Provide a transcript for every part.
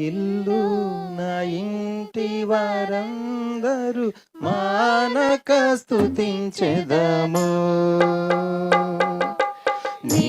ఇల్లు నా ఇంటి వారందరూ మానక స్థుతించెదము నీ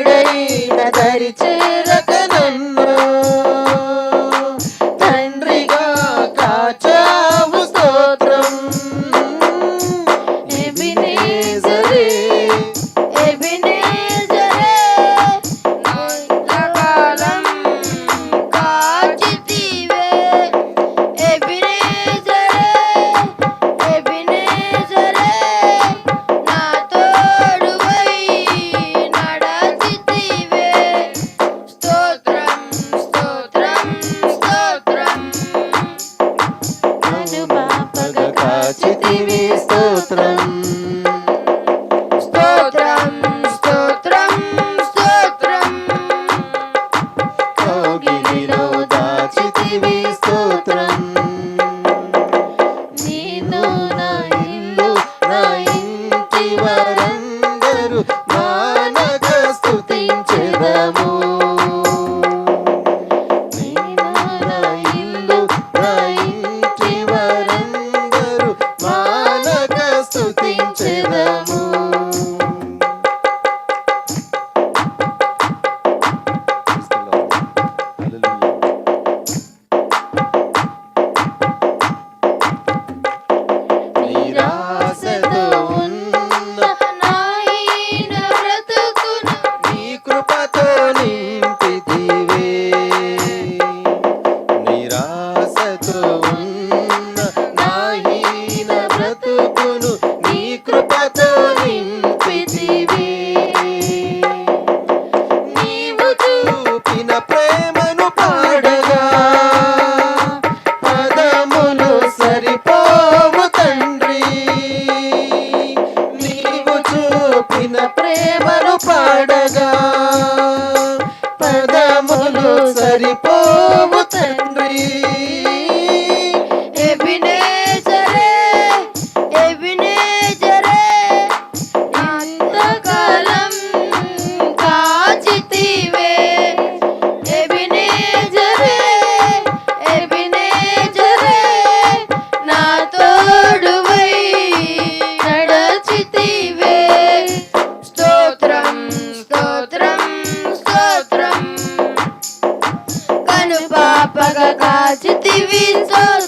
విడైన దరిచే pagata chitivinsa